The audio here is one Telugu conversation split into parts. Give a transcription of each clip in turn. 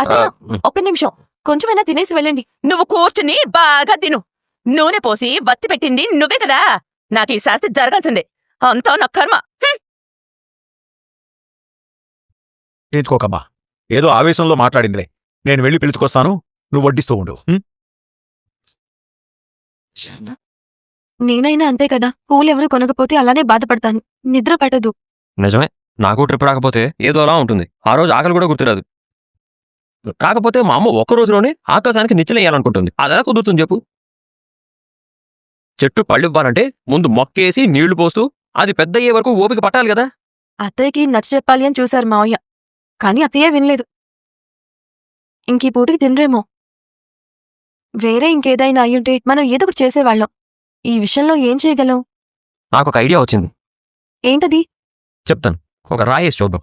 అత్తయ్య ఆ, ఒక్క నిమిషం. కొంచెమైనా తినేసి వెళ్ళండి. నువ్వు కూర్చుని బాగా తిను. నూనె పోసి వత్తి పెట్టింది నువ్వే కదా. నాకు ఈ శాస్తి జరగాల్సిందే. అంతా నా కర్మ. హ్మ్. పట్టించుకోకమ్మా ఏదో ఆవేశంలో మాట్లాడిందిలే. నేను వెళ్ళి పిలుచుకొస్తాను. నువ్వు వడ్డిస్తూ ఉండు? నేనైనా అంతే కదా. పూలు ఎవరు కొనకపోతే అలానే బాధపడతాను. నిద్ర పట్టదు. నిజమే. నాకు ట్రిప్ రాకపోతే ఏదో అలా ఉంటుంది. ఆ రోజు ఆకలి కూడా గుర్తురాదు. కాకపోతే మా అమ్మ ఒక్క రోజులోనే ఆకాశానికి నిచ్చలేయాలనుకుంటుంది. అదెలా కుదురుతుంది చెప్పు. చెట్టు పళ్ళు ఇవ్వాలంటే ముందు మొక్కేసి నీళ్ళు పోస్తూ అది పెద్ద అయ్యే వరకు ఓపిక పట్టాలి కదా. అత్తయ్యకి నచ్చ చెప్పాలి అని చూశారు మావయ్య. కానీ అత్తయ్య వినలేదు. ఇంకీ పూటకి తినరేమో. వేరే ఇంకేదైనా అయ్యుంటే మనం ఏదో ఒకటి చేసేవాళ్ళం. ఈ విషయంలో ఏం చేయగలం? నాకు ఒక ఐడియా వచ్చింది. ఏంటది? చెప్తాను. ఒక రాయేసి చూద్దాం.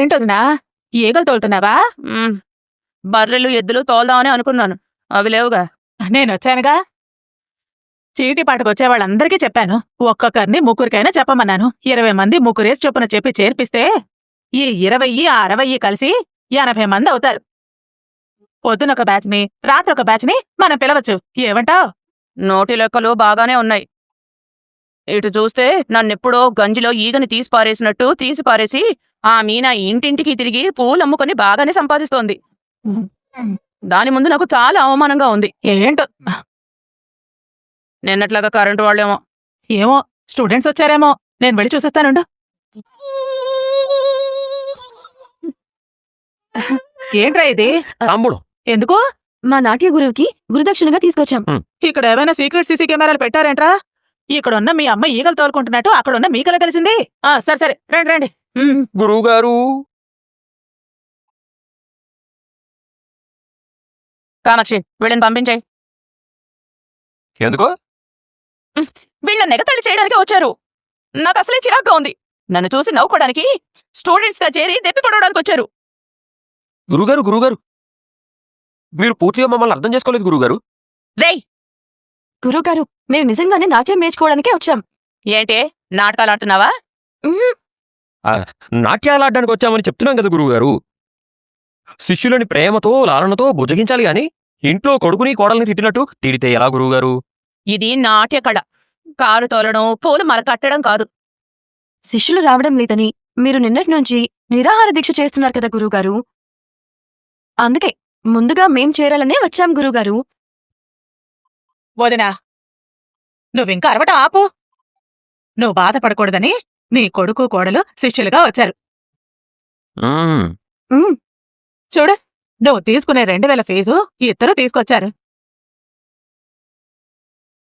ఏంటోదినా ఈగలు తోలుతున్నావా? బర్రెలు ఎద్దులు తోల్దామని అనుకున్నాను. అవి లేవుగా. నేను వచ్చానుగా చీటీ పాటకు వచ్చే వాళ్ళందరికీ చెప్పాను. ఒక్కొక్కరిని ముగ్గురికైనా చెప్పమన్నాను. ఇరవై మంది ముగ్గురేసి చొప్పున చెప్పి చేర్పిస్తే ఈ ఇరవై ఆ అరవై కలిసి ఎనభై మంది అవుతారు. పొద్దున ఒక బ్యాచ్ని రాత్రి ఒక బ్యాచ్ని మనం పిలవచ్చు. ఏమంటావ్? నోటి లెక్కలు బాగానే ఉన్నాయి. ఇటు చూస్తే నన్నెప్పుడో గంజిలో ఈగని తీసి పారేసినట్టు తీసి పారేసి ఆ మీనా ఇంటింటికి తిరిగి పూలు అమ్ముకొని బాగానే సంపాదిస్తోంది. దాని ముందు నాకు చాలా అవమానంగా ఉంది. ఏంటో? నిన్నట్లాగా కరెంటు వాళ్ళేమో. ఏమో? స్టూడెంట్స్ వచ్చారేమో. నేను వెళ్ళి చూసేస్తానుండు. ఏంట్రా ఇది? తమ్ముడు. ఎందుకు? మా నాట్య గురువుకి గురుదక్షిణగా తీసుకొచ్చాం. ఇక్కడ ఏమైనా సీక్రెట్ సీసీ కెమెరాలు పెట్టారేంట్రా? ఇక్కడున్న మీ అమ్మ ఈగలు తోలుకుంటున్నట్టు అక్కడున్న మీకలా తెలిసింది. ఆ సరే సరే. రండి రండి. ఉమ్. గురువు గారు కామాక్షి వీళ్ళని పంపించాయి ఎందుకో? వీళ్ళ నెగతడి చేయడానికి వచ్చారు. నాకు అసలే చిరాగ్గా ఉంది. నన్ను చూసి నవ్వుకోవడానికి స్టూడెంట్స్గా చేరి దెప్పి పడవడానికి వచ్చారు. గురుగారు గురుగారు మీరు పూర్తిగా మమ్మల్ని అర్థం చేసుకోలేదు గురుగారు రేయ్! గురువుగారు మేము నిజంగానే నాట్యం నేర్చుకోవడానికే వచ్చాం. ఏంటే నాటకాలు ఆడుతున్నావా. నాట్యాలు ఆడడానికి వచ్చామని చెప్తున్నాం కదా గురువుగారు. శిష్యులని ప్రేమతో లాలనతో బుజ్జగించాలి గాని ఇంట్లో కొడుకుని కోడల్ని తిట్టినట్టు తిడితే ఎలా గురువుగారు? ఇది నాట్య కళ. కారు తోలడం పూలు మల కట్టడం కాదు. శిష్యులు రావడం లేదని మీరు నిన్నటి నుంచి నిరాహార దీక్ష చేస్తున్నారు కదా గురువుగారు. అందుకే ముందుగా మేం చేరాలనే వచ్చాం గురువుగారు. వదినా నువ్వింకా అరవటం ఆపు. నువ్వు బాధపడకూడదని నీ కొడుకు కోడలు శిష్యులుగా వచ్చారు. ఉమ్, చూడు నువ్వు తీసుకునే రెండు వేల ఫీజు ఇద్దరు తీసుకొచ్చారు.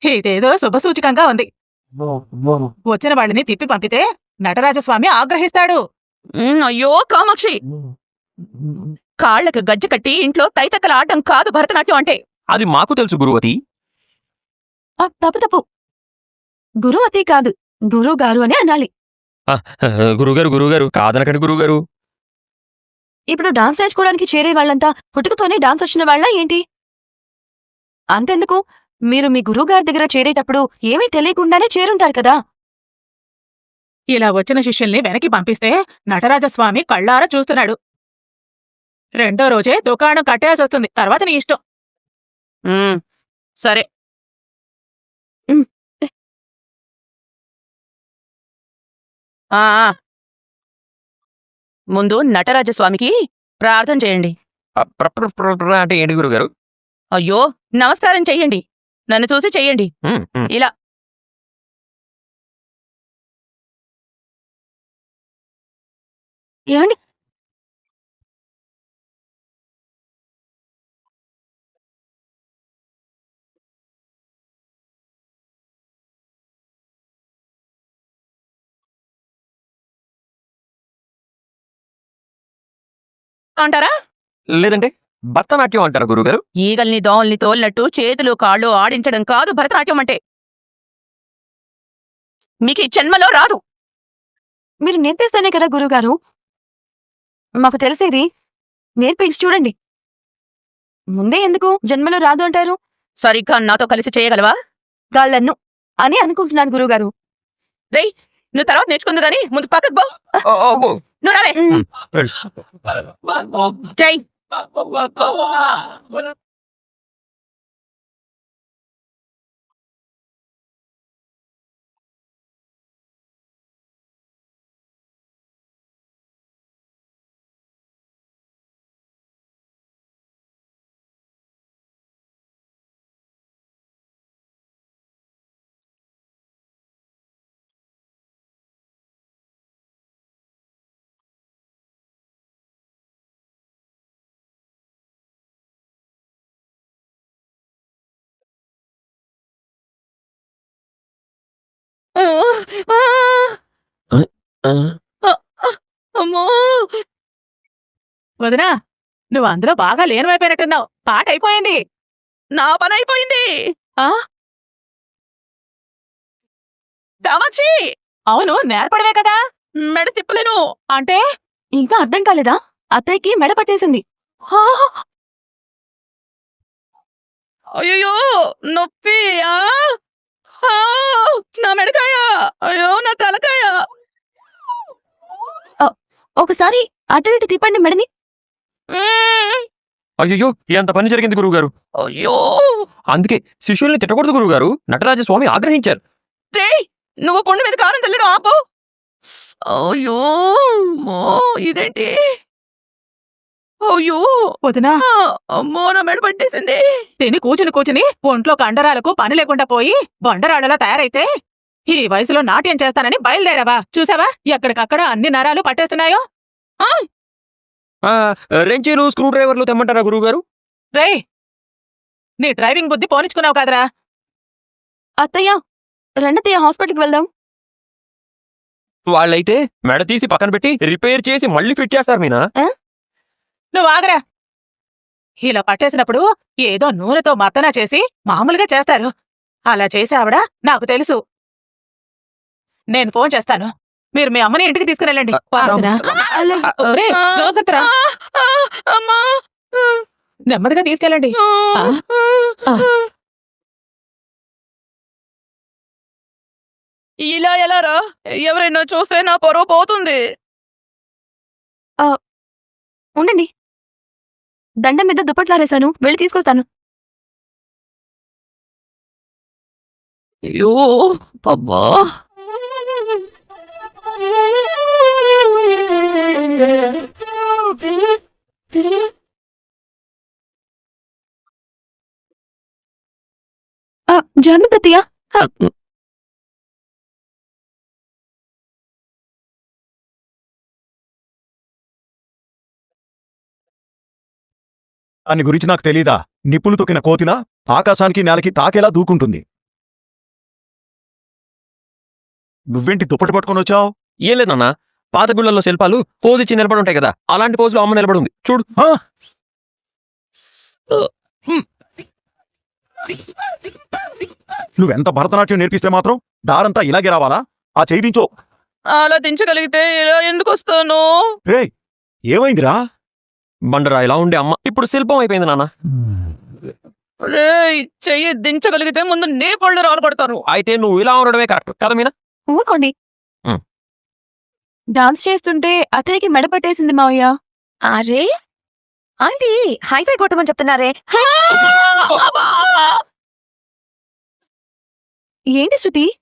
ఇదేదో శుభసూచకంగా ఉంది. వచ్చిన వాళ్ళని తిప్పి పంపితే నటరాజస్వామి ఆగ్రహిస్తాడు. ఉమ్, అయ్యో కామాక్షి! కాళ్ళకు గజ్జె కట్టి ఇంట్లో తైతక్కల ఆడడం కాదు భరతనాట్యం అంటే. అది మాకు తెలుసు గురువతి. ఆ, తప్పు తప్పు. గురువతి కాదు గురువు గారు అని అనాలి. గురుగారు గురుగారు కాదనకండి గురుగారు. ఇప్పుడు డాన్స్ నేర్చుకోవడానికి చేరే వాళ్ళంతా పుట్టుకతోనే డాన్స్ వచ్చిన వాళ్ళ ఏంటి? అంతెందుకు? మీరు మీ గురువుగారి దగ్గర చేరేటప్పుడు ఏమీ తెలియకుండానే చేరుంటారు కదా? ఇలా వచ్చిన శిష్యుల్ని వెనక్కి పంపిస్తే నటరాజస్వామి కళ్ళారా చూస్తున్నాడు. రెండో రోజే దుకాణం కట్టేయాల్సి వస్తుంది తర్వాత నీ ఇష్టం. సరే. ముందు నటరాజస్వామికి ప్రార్థన చేయండి. అంటే ఏంటి గురుగారు? అయ్యో నమస్కారం చెయ్యండి. నన్ను చూసి చెయ్యండి. ఇలా. ఏమండి? అంటారా? లేదంటే భరతనాట్యం అంటారా గురుగారు? ఈగల్ని దోల్ని తోలినట్టు చేతులు కాళ్ళు ఆడించడం కాదు భరతనాట్యం అంటే. మీకు ఈ జన్మలో రాదు. మీరు నేర్పిస్తేనే కదా గురువుగారు మాకు తెలిసేది నేర్పించి చూడండి. ముందే ఎందుకు జన్మలో రాదు అంటారు? సరిగ్గా నాతో కలిసి చేయగలవా? గాళ్ళన్ను అని అనుకుంటున్నాను గురుగారు. నువ్వు తర్వాత నేర్చుకుంది కానీ ముందు పక్కకు పో. ఓ, ఓ, ఓ. అమ్మో! వదినా నువ్వు అందులో బాగా లీనమైపోయినట్టున్నావు. పాట అయిపోయింది. నా పని అయిపోయింది. ఆ? అవును నేర్పడవే కదా. మెడ తిప్పలేను. అంటే? ఇంకా అర్థం కాలేదా? అత్తయ్యకి మెడ పట్టేసింది. అయ్యో నొప్పి నా మెడకాయ! అయ్యో! నా తలకాయ! ఒకసారి అటు ఇటు తిప్పండి మెడని. అయ్యో ఎంత పని జరిగింది గురువుగారు. అయ్యో. అందుకే శిష్యుల్ని తిట్టకూడదు గురువుగారు. నటరాజ స్వామి ఆగ్రహించారు. రేయ్ నువ్వు పుండు మీద కారం చల్లడం ఆపు. అయ్యో అమ్మో, ఇదేంటి? అయ్యో. వదినా. అమ్మో నా మెడ పట్టేసింది. తిని కూచుని కూచుని ఒంట్లో కండరాలకు పని లేకుండా పోయి బండరాళ్ళలా తయారైతే ఈ వయసులో నాట్యం చేస్తానని బయలుదేరావా? చూసావా? ఎక్కడికక్కడ అన్ని నరాలు పట్టేస్తున్నాయో? ఆ, రెంచీలు స్క్రూ డ్రైవర్లు తెమ్మంటారా గురువుగారు? రేయ్! నీ డ్రైవింగ్ బుద్ధి పోనిచ్చుకున్నావు కదరా. అత్తయ్య రెండతయ్య హాస్పిటల్కి వెళ్దాం. వాళ్ళైతే మెడ తీసి పక్కన పెట్టి రిపేర్ చేసి మళ్ళీ ఫిట్ చేస్తారు మీనా? నువ్వు ఆగరా. ఇలా పట్టేసినప్పుడు ఏదో నూనెతో మర్తనా చేసి మామూలుగా చేస్తారు. అలా చేసి ఆవిడ నాకు తెలుసు. నేను ఫోన్ చేస్తాను. మీరు మీ అమ్మని ఇంటికి తీసుకుని అమ్మా. నెమ్మదిగా తీసుకెళ్ళండి. ఇలా ఎలారా ఎవరైనా చూస్తే నా పొరవ పోతుంది. ఉండండి. దండం మీద దుప్పట్లారేశాను. వెళ్ళి తీసుకొస్తాను. అయ్యో అబ్బా ఆ, జాగ్రత్త అత్తయ్య. దాని గురించి నాకు తెలీదా? నిప్పులు తొక్కిన కోతిలా? ఆకాశానికి నేలకి తాకేలా దూకుంటుంది. నువ్వేంటి దుప్పటి పట్టుకొని వచ్చావు? ఏం లేదు నాన్న. పాత గుళ్ళల్లో శిల్పాలు పోజ్ ఇచ్చి నిలబడి ఉంటాయి కదా. అలాంటి పోజులో అమ్మ నిలబడి ఉంది చూడు నువ్వెంత భరతనాట్యం నేర్పిస్తే మాత్రం దారంతా ఇలాగే రావాలా? ఆ చేయించో అలా దించగలిగితే ఇలా ఎందుకు వస్తాను? రే ఏమైందిరా? బండరా ఇలా ఉండే అమ్మ. ఇప్పుడు శిల్పం అయిపోయింది నాన్న. రే చెయ్యి దించగలిగితే ముందు నీ పళ్ళు రాలబడతాను అయితే నువ్వు ఇలా ఉండడమే కరెక్ట్. కదా మీనా? ఊరుకోండి. డాన్స్ చేస్తుంటే అత్తయ్యకి మెడ పట్టేసింది మావయ్య. అరే? ఆంటీ హైఫై కొట్టమని చెప్తున్నారే. ఏంటి శృతి?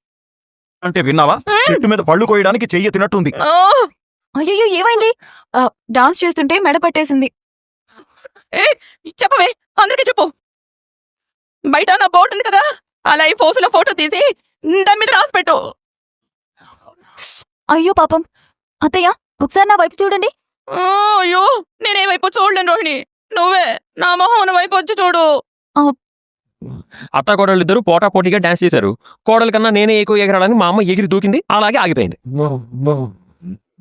అంటే విన్నావా? చెట్టు మీద పళ్ళు కోయడానికి చెయ్యి తినట్టుంది. ఆ, అయ్యో ఏమైంది? డాన్స్ చేస్తుంటే మెడ పట్టేసింది. చెప్పవే అందరికీ చెప్పు. బయట నా బోర్డు ఉంది కదా అలా ఈ ఫోసులో ఫోటో తీసి దాని మీద రాసి పెట్టు. అయ్యో పాపం. అత్తయ్య ఒకసారి నా వైపు చూడండి. అయ్యో నేనే వైపు చూడలేను రోహిణి. నువ్వే నా మొహం వైపు వచ్చి చూడు. అత్త కోడళ్ళు ఇద్దరు పోటా పోటీగా డాన్స్ చేశారు. కోడల కన్నా నేనే ఎక్కువ ఎగరడానికి మా అమ్మ ఎగిరి దూకింది అలాగే ఆగిపోయింది.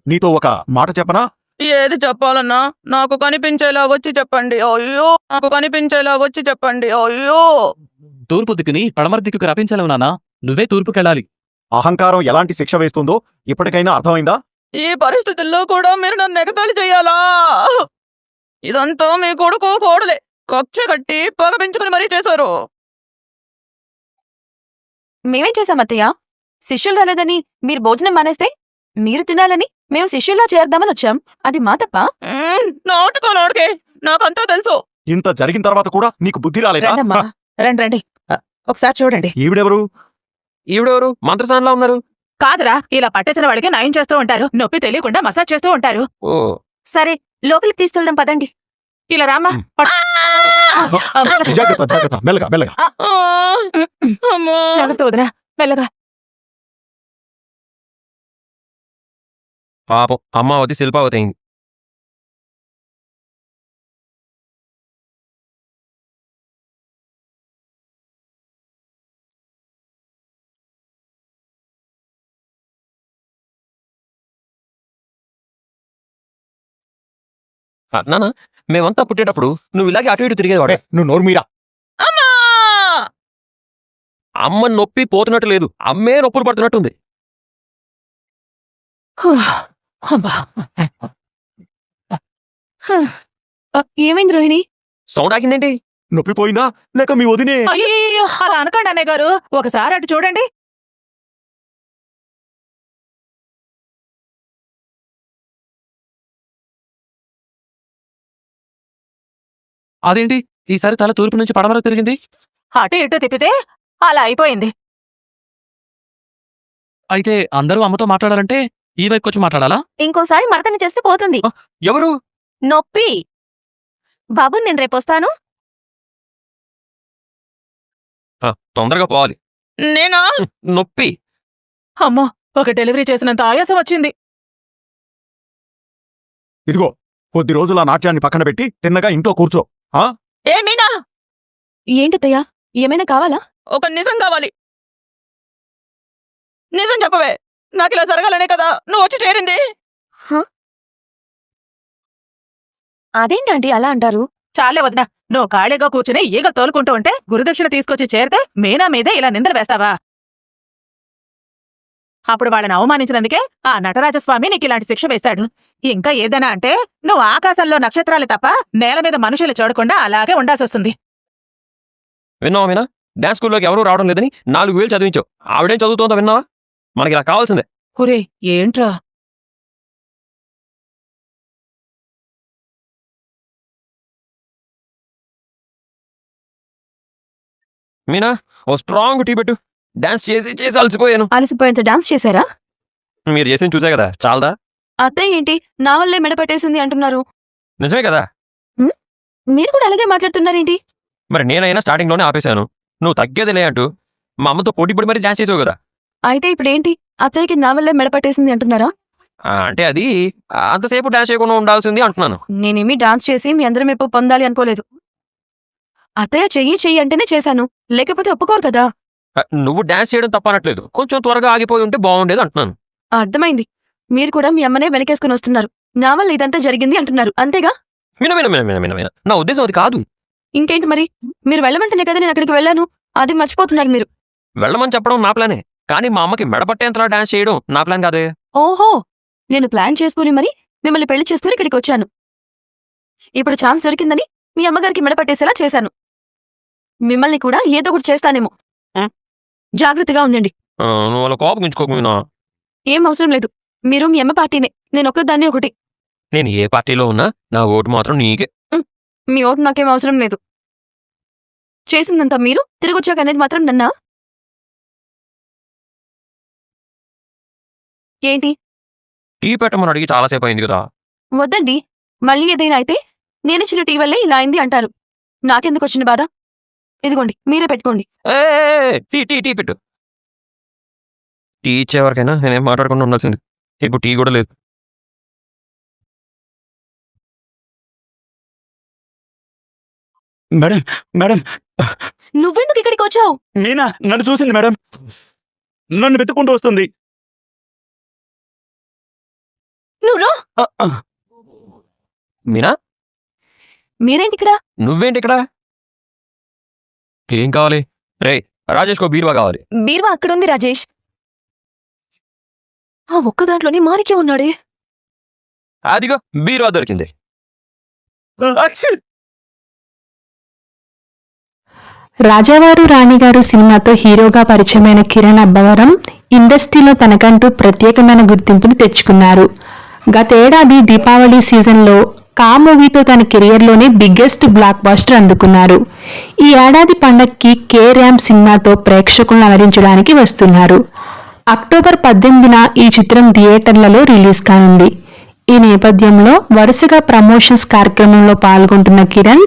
నీతో ఒక మాట చెప్పనా? ఏది చెప్పాలన్నా? నాకు కనిపించేలాగొచ్చి చెప్పండి. అయ్యో నాకు కనిపించేలాగొచ్చి చెప్పండి. అయ్యో. తూర్పు దిక్కుని పడమర దిక్కుకు రప్పించలేవు నాన్నా. నువ్వే తూర్పుకెళ్ళాలి. అహంకారం ఎలాంటి శిక్ష వేస్తుందో ఇప్పటికైనా అర్థమైందా? ఈ పరిస్థితుల్లో కూడా మీరు నన్ను ఎగతాళి చెయ్యాలా ఇదంతా మీ కొడుకు కోడలే కక్ష కట్టి పగ పెంచుకుని మరీ చేశారు. మేమేం చేశాం అత్తయ్య? శిష్యులు రాలేదని మీరు భోజనం మానేస్తే మీరు తినాలని మేము శిష్యుల్లా చేద్దామని వచ్చాం. అది మా తప్ప? నాటుకోలోడికి నాకంతా తెలుసు. ఇంత జరిగిన తర్వాత కూడా నీకు బుద్ధి రాలేదా? రండి రండి. ఒకసారి చూడండి. ఈవిడెవరు? ఈవిడెవరు? మంత్రసాన్లా ఉన్నారు. కాదురా ఇలా పట్టేసిన వాడికి నయం చేస్తూ ఉంటారు. నొప్పి తెలియకుండా మసాజ్ చేస్తూ ఉంటారు. ఓ. సరే లోపలికి తీసుకెళ్దాం పదండి. ఇలా రామ్మా పట్- జాగ్రత్త జాగ్రత్త మెల్లగా మెల్లగా. ఆ, అమ్మా. జాగ్రత్త వదినా మెల్లగా. పాపం అమ్మావతి శిల్పావతి అయింది ఆ, నాన్న మేమంతా పుట్టేటప్పుడు నువ్వు ఇలాగే అటు ఇటు తిరిగేవాడు నువ్వు నోరు మీరా? అమ్మా! అమ్మ నొప్పి పోతున్నట్టు లేదు. అమ్మే నొప్పులు పడుతున్నట్టుంది. ఏమైంది రోహిణి? సౌండ్ ఆగిందేంటి? నొప్పి పోయిందా? లేక మీ వదినే? అయ్యో అలా అనకండి అన్నయ్య గారు. ఒకసారి అటు చూడండి. అదేంటి? ఈసారి తల తూర్పు నుంచి పడమరకు తిరిగింది? అటు ఇటు తిప్పితే అలా అయిపోయింది. అయితే అందరూ అమ్మతో మాట్లాడాలంటే ఈ వైపు వచ్చి మాట్లాడాలా? ఇంకోసారి మడతని చేస్తే పోతుంది. ఎవరు? నొప్పి. బాబు నేను రేపొస్తాను ఆ, తొందరగా పోవాలి. నేనా? నొప్పి. అమ్మో ఒక డెలివరీ చేసినంత ఆయాసం వచ్చింది. ఇదిగో కొద్ది రోజుల నాట్యాన్ని పక్కన పెట్టి తిన్నగా ఇంట్లో కూర్చో. ఏ మీనా? ఏంటత్తయ్య? ఏమైనా కావాలా? ఒక నిజం కావాలి. నిజం చెప్పవే. నాకు ఇలా జరగాలనే కదా. నువ్వు వచ్చి చేరింది. అదేంటండి అలా అంటారు? చాలే వదినా. నువ్వు ఖాళీగా కూర్చుని ఈగ తోలుకుంటూ ఉంటే గురుదక్షిణ తీసుకొచ్చి చేరితే మీనా మీదే ఇలా నిందలు వేస్తావా? అప్పుడు వాళ్ళని అవమానించినందుకే ఆ నటరాజస్వామి నీకు ఇలాంటి శిక్ష వేశాడు. ఇంకా ఏదైనా అంటే నువ్వు ఆకాశంలో నక్షత్రాలు తప్ప నేల మీద మనుషులు చూడకుండా అలాగే ఉండాల్సి వస్తుంది. విన్నావా మీనా? డాన్స్ స్కూల్లోకి ఎవరూ రావడం లేదని నాలుగు వేలు చదివించావు. ఆవిడేం చదువుతోందో విన్నావా? మనకి ఇలా కావాల్సిందే. ఒరే ఏంట్రా? మీనా ఓ స్ట్రాంగ్ టీ పెట్టు. డాన్స్ చేసి చేసి అలసిపోయాను. అలసిపోయేంత డాన్స్ చేశారా? మీరు చేసింది చూసే కదా చాలదా? అత్తయ్య ఏంటి? నా వల్లే మెడపట్టేసింది అంటున్నారు. నిజమే కదా? మీరు కూడా అలాగే మాట్లాడుతున్నారేంటి? మరి నేనైనా స్టార్టింగ్లోనే ఆపేశాను. నువ్వు తగ్గేదిలే అంటూ మా అమ్మతో పోటీ పడి మరీ డాన్స్ చేసావు కదా. అయితే ఇప్పుడేంటి? అత్తయ్యకి నా వల్లే మెడపట్టేసింది అంటున్నారా? అంటే అది అంతసేపు డాన్స్ చేయకుండా ఉండాల్సింది అంటున్నాను. నేనేమి డాన్స్ చేసి మీ అందరి మెప్పు పొందాలి అనుకోలేదు. అత్తయ్య చెయ్యి చెయ్యి అంటేనే చేశాను. లేకపోతే ఒప్పుకోరు కదా. నువ్వు డాన్స్ చేయడం తప్పనట్లేదు. కొంచెం త్వరగా ఆగిపోయి ఉంటే బాగుండేది అంటున్నాను. అర్థమైంది. మీరు కూడా మీ అమ్మనే వెనకేసుకుని వస్తున్నారు. నా వల్ల ఇదంతా జరిగింది అంటున్నారు. అంతేగా? విన విన విన విన విన. విన నా ఉద్దేశం అది కాదు. ఇంకేంటి మరి? మీరు వెళ్ళమంటేనే కదా నేను అక్కడికి వెళ్ళాను. అది మర్చిపోతున్నారు మీరు. వెళ్ళమని చెప్పడం నా ప్లానే. కానీ మా అమ్మకి మెడపట్టేంతలా డాన్స్ చేయడం నా ప్లాన్ కాదే. ఓహో! నేను ప్లాన్ చేసుకుని మరి మిమ్మల్ని పెళ్ళి చేసుకుని ఇక్కడికి వచ్చాను. ఇప్పుడు ఛాన్స్ దొరికిందని మీ అమ్మగారికి మెడపట్టేసేలా చేశాను. మిమ్మల్ని కూడా ఏదో ఒకటి చేస్తానేమో. జాగ్రత్తగా ఉండండి. నువ్వు కోపం ఏం అవసరం లేదు. మీరు మీ అమ్మ పార్టీనే. నేను ఒక్కదాన్ని ఒకటి. నేను ఏ పార్టీలో ఉన్నా నా ఓటు మాత్రం నీకే. మీ ఓటు నాకేం అవసరం లేదు. చేసిందంతా మీరు? తిరిగొచ్చాక అనేది మాత్రం నన్నా? ఏంటి? టీ పెట్టమని అడిగి చాలాసేపు అయింది కదా. వద్దండి. మళ్ళీ ఏదైనా అయితే నేనిచ్చిన టీ వల్లే ఇలా అయింది అంటారు. నాకెందుకు వచ్చిన బాధ? ఇదిగోండి మీరే పెట్టుకోండి. టీ టీ టీ పెట్టు. టీ ఇచ్చేవరకైనా నేనేం మాట్లాడకుండా ఉండాల్సింది. ఇప్పుడు టీ కూడా లేదు. Madam madam. నువ్వెందుకు ఇక్కడికి వచ్చావు? మీనా నన్ను చూసింది మేడం. నన్ను వెతుక్కుంటూ వస్తుంది. నువ్వు. మీనా? మీరేంటి ఇక్కడ? నువ్వేంటి ఇక్కడ? ఏం కావాలి? రే రాజేష్కో బీరువా కావాలి. బీరువా అక్కడుంది రాజేష్. ఆ ఒక్క దాంట్లోనే మారికే ఉన్నాడే. అదిగో బీరువా దొరికింది. అచ్చి! రాజావారు రాణిగారు సినిమాతో హీరోగా పరిచయమైన కిరణ్ అబ్బవరం ఇండస్ట్రీలో తనకంటూ ప్రత్యేకమైన గుర్తింపుని తెచ్చుకున్నారు. గతేడాది దీపావళి సీజన్లో కా మూవీతో తన కెరియర్లోనే బిగ్గెస్ట్ బ్లాక్ బాస్టర్ అందుకున్నారు. ఈ ఏడాది పండక్కి కే ర్యామ్ సినిమాతో ప్రేక్షకులను అలరించడానికి వస్తున్నారు. అక్టోబర్ పద్దెనిమిదిన ఈ చిత్రం థియేటర్లలో రిలీజ్ కానుంది. ఈ నేపథ్యంలో వరుసగా ప్రమోషన్స్ కార్యక్రమంలో పాల్గొంటున్న కిరణ్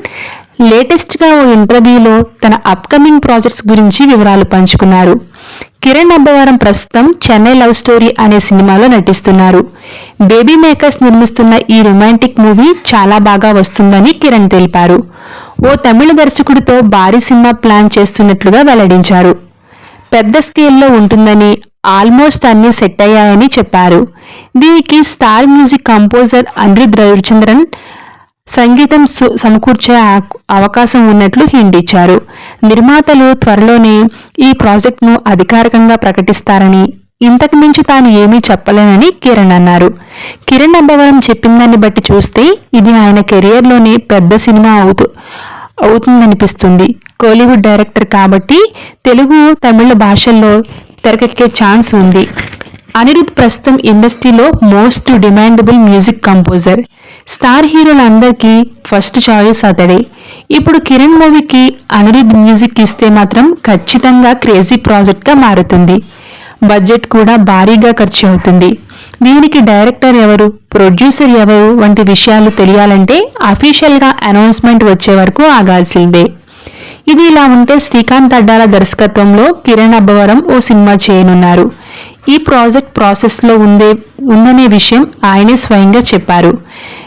లేటెస్ట్గా ఓ ఇంటర్వ్యూలో తన అప్కమింగ్ ప్రాజెక్ట్స్ గురించి వివరాలు పంచుకున్నారు. కిరణ్ అబ్బవరం ప్రస్తుతం చెన్నై లవ్ స్టోరీ అనే సినిమాలో నటిస్తున్నారు. బేబీ మేకర్స్ నిర్మిస్తున్న ఈ రొమాంటిక్ మూవీ చాలా బాగా వస్తుందని కిరణ్ తెలిపారు. ఓ తమిళ దర్శకుడితో భారీ సినిమా ప్లాన్ చేస్తున్నట్లుగా వెల్లడించారు. పెద్ద స్కేల్లో ఉంటుందని ఆల్మోస్ట్ అన్ని సెట్ అయ్యాయని చెప్పారు. దీనికి star music composer Anirudh Ravichandran సంగీతం సు- సమకూర్చే అవకాశం ఉన్నట్లు హింట్ ఇచ్చారు నిర్మాతలు త్వరలోనే ఈ ప్రాజెక్టును అధికారికంగా ప్రకటిస్తారని ఇంతకు మించి తాను ఏమీ చెప్పలేనని కిరణ్ అన్నారు. కిరణ్ అబ్బవరం చెప్పిందాన్ని బట్టి చూస్తే ఇది ఆయన కెరియర్లోనే పెద్ద సినిమా అవుతూ అవుతుందనిపిస్తుంది. కోలీవుడ్ డైరెక్టర్ కాబట్టి తెలుగు తమిళ భాషల్లో తెరకెక్కే ఛాన్స్ ఉంది. అనిరుద్ ప్రస్తుతం ఇండస్ట్రీలో most demandable music composer. Star హీరోలందరికీ first choice అతడే. ఇప్పుడు కిరణ్ మూవీకి అనిరుద్ మ్యూజిక్ ఇస్తే మాత్రం ఖచ్చితంగా క్రేజీ ప్రాజెక్ట్గా మారుతుంది. బడ్జెట్ కూడా భారీగా ఖర్చు అవుతుంది. దీనికి డైరెక్టర్ ఎవరు ప్రొడ్యూసర్ ఎవరు వంటి విషయాలు తెలియాలంటే అఫీషియల్గా అనౌన్స్మెంట్ వచ్చే వరకు ఆగాల్సిందే. ఇది ఇలా ఉంటే శ్రీకాంత్ అడ్డాల దర్శకత్వంలో కిరణ్ అబ్బవరం ఓ సినిమా చేయనున్నారు. ఈ ప్రాజెక్ట్ ప్రాసెస్లో ఉందే ఉందనే విషయం ఆయనే స్వయంగా చెప్పారు.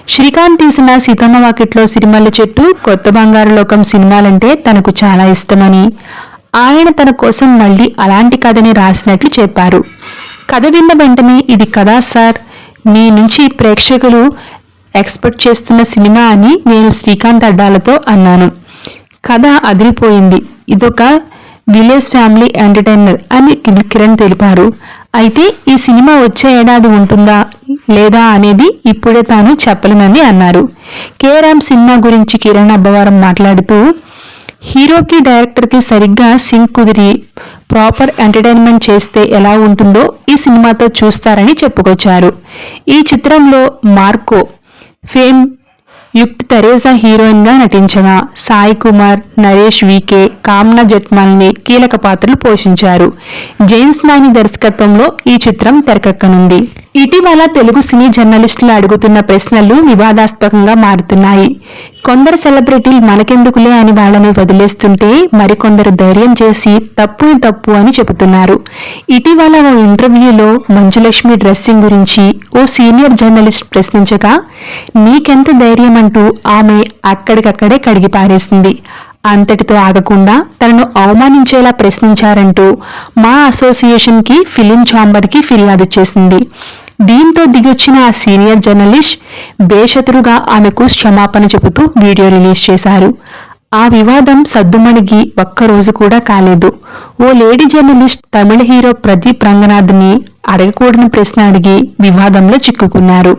శ్రీకాంత్ తీసిన సీతమ్మ వాకిట్లో సిరిమల్ల చెట్టు కొత్త బంగారు లోకం సినిమాలంటే తనకు చాలా ఇష్టమని. ఆయన తన కోసం మళ్ళీ అలాంటి కథని రాసినట్లు చెప్పారు. కథ విన్న వెంటనే ఇది కదా సార్ మీ నుంచి ప్రేక్షకులు ఎక్స్పెక్ట్ చేస్తున్న సినిమా అని నేను శ్రీకాంత్ అడ్డాలతో అన్నాను. కథ అదిరిపోయింది. ఇదొక విలేజ్ ఫ్యామిలీ ఎంటర్టైనర్ అని కిరణ్ తెలిపారు. అయితే ఈ సినిమా వచ్చే ఏడాది ఉంటుందా లేదా అనేది ఇప్పుడే తాను చెప్పలేనని అన్నారు. కేరామ్ సినిమా గురించి కిరణ్ అబ్బవారం మాట్లాడుతూ హీరోకి డైరెక్టర్కి సరిగ్గా సింక్ కుదిరి ప్రాపర్ ఎంటర్టైన్మెంట్ చేస్తే ఎలా ఉంటుందో ఈ సినిమాతో చూస్తారని చెప్పుకొచ్చారు. ఈ చిత్రంలో మార్కో ఫేమ్ యుక్త్ తెరేసా హీరోయిన్గా నటించగా సాయి కుమార్ నరేష్ వికే కామ్నా జట్మాల్ని కీలక పాత్రలు పోషించారు. జేమ్స్ నాని దర్శకత్వంలో ఈ చిత్రం తెరకెక్కనుంది. ఇటీవల తెలుగు సినీ జర్నలిస్టులు అడుగుతున్న ప్రశ్నలు వివాదాస్పదంగా మారుతున్నాయి. కొందరు సెలబ్రిటీలు మనకెందుకులే అని వాళ్ళని వదిలేస్తుంటే మరికొందరు ధైర్యం చేసి తప్పుని తప్పు అని చెబుతున్నారు. ఇటీవల ఓ ఇంటర్వ్యూలో మంజులక్ష్మి డ్రెస్సింగ్ గురించి ఓ సీనియర్ జర్నలిస్ట్ ప్రశ్నించగా నీకెంత ధైర్యం అంటూ ఆమె అక్కడికక్కడే కడిగి పారేసింది. అంతటితో ఆగకుండా తనను అవమానించేలా ప్రశ్నించారంటూ మా అసోసియేషన్కి ఫిలిం ఛాంబర్కి ఫిర్యాదు చేసింది. దీంతో దిగొచ్చిన ఆ సీనియర్ జర్నలిస్ట్ బేషతురుగా ఆమెకు క్షమాపణ చెబుతూ వీడియో రిలీజ్ చేశారు. ఆ వివాదం సద్దుమణిగి ఒక్కరోజు కూడా కాలేదు. ఓ లేడీ జర్నలిస్ట్ తమిళ హీరో ప్రదీప్ రంగనాథ్ని అడగకూడని ప్రశ్న అడిగి వివాదంలో చిక్కుకున్నారు.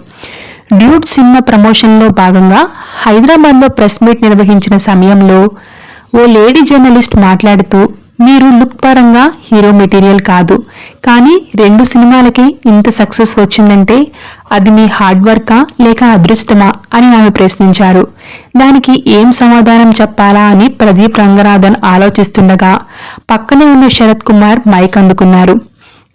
డ్యూట్ సినిమా ప్రమోషన్లో భాగంగా హైదరాబాద్లో ప్రెస్ మీట్ నిర్వహించిన సమయంలో ఓ లేడీ జర్నలిస్ట్ మాట్లాడుతూ మీరు లుక్ పరంగా హీరో మెటీరియల్ కాదు. కానీ రెండు సినిమాలకి ఇంత సక్సెస్ వచ్చిందంటే అది మీ హార్డ్ వర్కా లేక అదృష్టమా అని ఆమె ప్రశ్నించారు. దానికి ఏం సమాధానం చెప్పాలా అని ప్రదీప్ రంగనాథన్ ఆలోచిస్తుండగా పక్కనే ఉన్న శరత్ కుమార్ మైక్ అందుకున్నారు.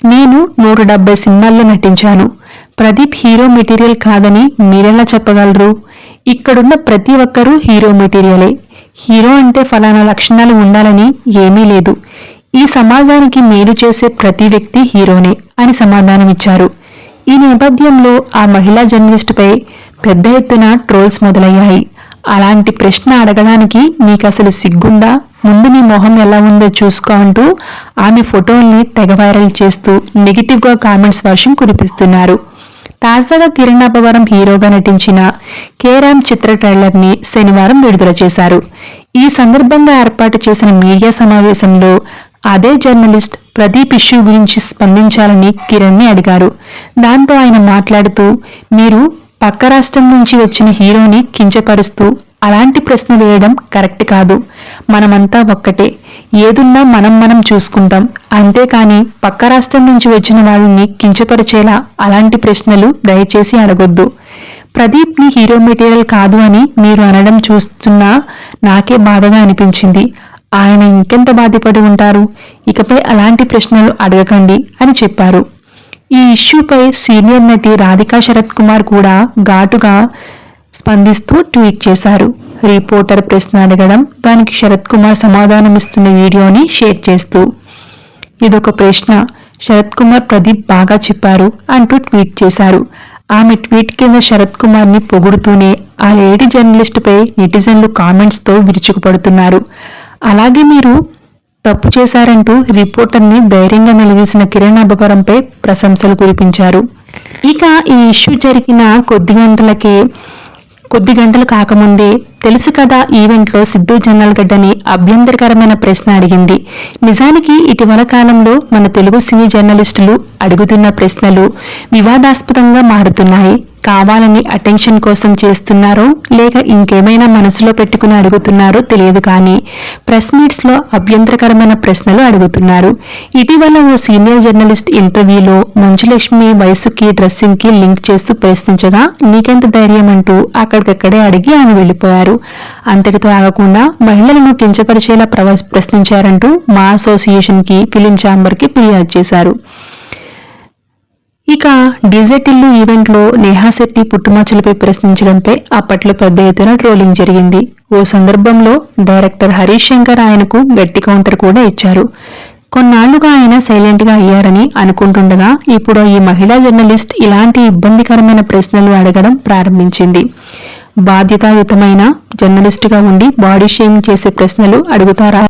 నేను నూట డెబ్బై సినిమాల్లో నటించాను. ప్రదీప్ హీరో మెటీరియల్ కాదని మీరెలా చెప్పగలరు? ఇక్కడున్న ప్రతి ఒక్కరూ హీరో మెటీరియలే హీరో అంటే ఫలానా లక్షణాలు ఉండాలని ఏమీ లేదు. ఈ సమాజానికి మేలు చేసే ప్రతి వ్యక్తి హీరోనే అని సమాధానమిచ్చారు ఈ నేపథ్యంలో ఆ మహిళా జర్నలిస్టుపై పెద్ద ఎత్తున ట్రోల్స్ మొదలయ్యాయి. అలాంటి ప్రశ్న అడగడానికి నీకు అసలు సిగ్గుందా? ముందు నీ మొహం ఎలా ఉందో చూసుకో అంటూ ఆమె ఫోటోల్ని తెగ వైరల్ చేస్తూ నెగిటివ్గా కామెంట్స్ వర్షం కురిపిస్తున్నారు. తాజాగా కిరణ్ అపవరం హీరోగా నటించిన కేరామ్ చిత్ర ట్రైలర్ని శనివారం విడుదల చేశారు. ఈ సందర్భంగా ఏర్పాటు చేసిన మీడియా సమావేశంలో అదే జర్నలిస్ట్ ప్రదీప్ ఇష్యూ గురించి స్పందించాలని కిరణ్ని అడిగారు. దాంతో ఆయన మాట్లాడుతూ మీరు పక్క రాష్ట్రం నుంచి వచ్చిన హీరోని కించపరుస్తూ అలాంటి ప్రశ్న వేయడం కరెక్ట్ కాదు. మనమంతా ఒక్కటే. ఏదున్నా మనం మనం చూసుకుంటాం. అంతేకాని పక్క రాష్ట్రం నుంచి వచ్చిన వాళ్ళని కించపరిచేలా అలాంటి ప్రశ్నలు దయచేసి అడగొద్దు. ప్రదీప్ని హీరో మెటీరియల్ కాదు అని మీరు అనడం చూస్తున్నా నాకే బాధగా అనిపించింది. ఆయన ఇంకెంత బాధపడి ఉంటారు? ఇకపై అలాంటి ప్రశ్నలు అడగకండి అని చెప్పారు. ఈ ఇష్యూపై సీనియర్ నటి రాధికా శరత్ కుమార్ కూడా ఘాటుగా స్పందిస్తూ ట్వీట్ చేశారు. రిపోర్టర్ ప్రశ్న అడగడం దానికి శరత్ కుమార్ సమాధానమిస్తున్న వీడియోని షేర్ చేస్తూ ఇదొక ప్రశ్న. శరత్ కుమార్ ప్రదీప్ బాగా చెప్పారు అంటూ ట్వీట్ చేశారు. ఆమె ట్వీట్ కింద శరత్ కుమార్ని పొగుడుతూనే ఆ లేడీ జర్నలిస్ట్ పై నెటిజన్లు కామెంట్స్తో విరుచుకుపడుతున్నారు. అలాగే మీరు తప్పు చేశారంటూ రిపోర్టర్ని ధైర్యంగా నిలదీసిన కిరణ్ అబ్బవరంపై ప్రశంసలు కురిపించారు. ఇక ఈ ఇష్యూ జరిగిన కొద్ది గంటలకే కొద్ది గంటలు కాకముందే తెలుసు కదా ఈవెంట్లో సిద్ధు జన్నాల్గడ్డని అభ్యంతరకరమైన ప్రశ్న అడిగింది. నిజానికి ఇటీవల కాలంలో మన తెలుగు సినీ జర్నలిస్టులు అడుగుతున్న ప్రశ్నలు వివాదాస్పదంగా మారుతున్నాయి. కావాలని అటెన్షన్ కోసం చేస్తున్నారో లేక ఇంకేమైనా మనసులో పెట్టుకుని అడుగుతున్నారో తెలియదు కానీ ప్రెస్ మీట్స్లో అభ్యంతరకరమైన ప్రశ్నలు అడుగుతున్నారు. ఇటీవల ఓ సీనియర్ జర్నలిస్ట్ ఇంటర్వ్యూలో మంచులక్ష్మి వయసుకి డ్రెస్సింగ్కి లింక్ చేస్తూ ప్రశ్నించగా నీకెంత ధైర్యం అంటూ అక్కడికక్కడే అడిగి ఆమె వెళ్ళిపోయారు. అంతటితో ఆగకుండా మహిళలను కించపరిచేలా ప్రవ- ప్రశ్నించారంటూ మా అసోసియేషన్కి ఫిలిం ఛాంబర్కి ఫిర్యాదు చేశారు. ఇక డిజెట్ ఇల్లు ఈవెంట్లో నేహా శెట్టి పుట్టుమచ్చలపై ప్రశ్నించడంపై అప్పట్లో పెద్ద ఎత్తున ట్రోలింగ్ జరిగింది. ఓ సందర్భంలో డైరెక్టర్ హరీష్ శంకర్ ఆయనకు గట్టి కౌంటర్ కూడా ఇచ్చారు. కొన్నాళ్ళుగా ఆయన సైలెంట్గా అయ్యారని అనుకుంటుండగా ఇప్పుడు ఈ మహిళా జర్నలిస్ట్ ఇలాంటి ఇబ్బందికరమైన ప్రశ్నలు అడగడం ప్రారంభించింది. బాధ్యతాయుతమైన జర్నలిస్టుగా ఉండి బాడీ షేమింగ్ చేసే ప్రశ్నలు అడుగుతారా?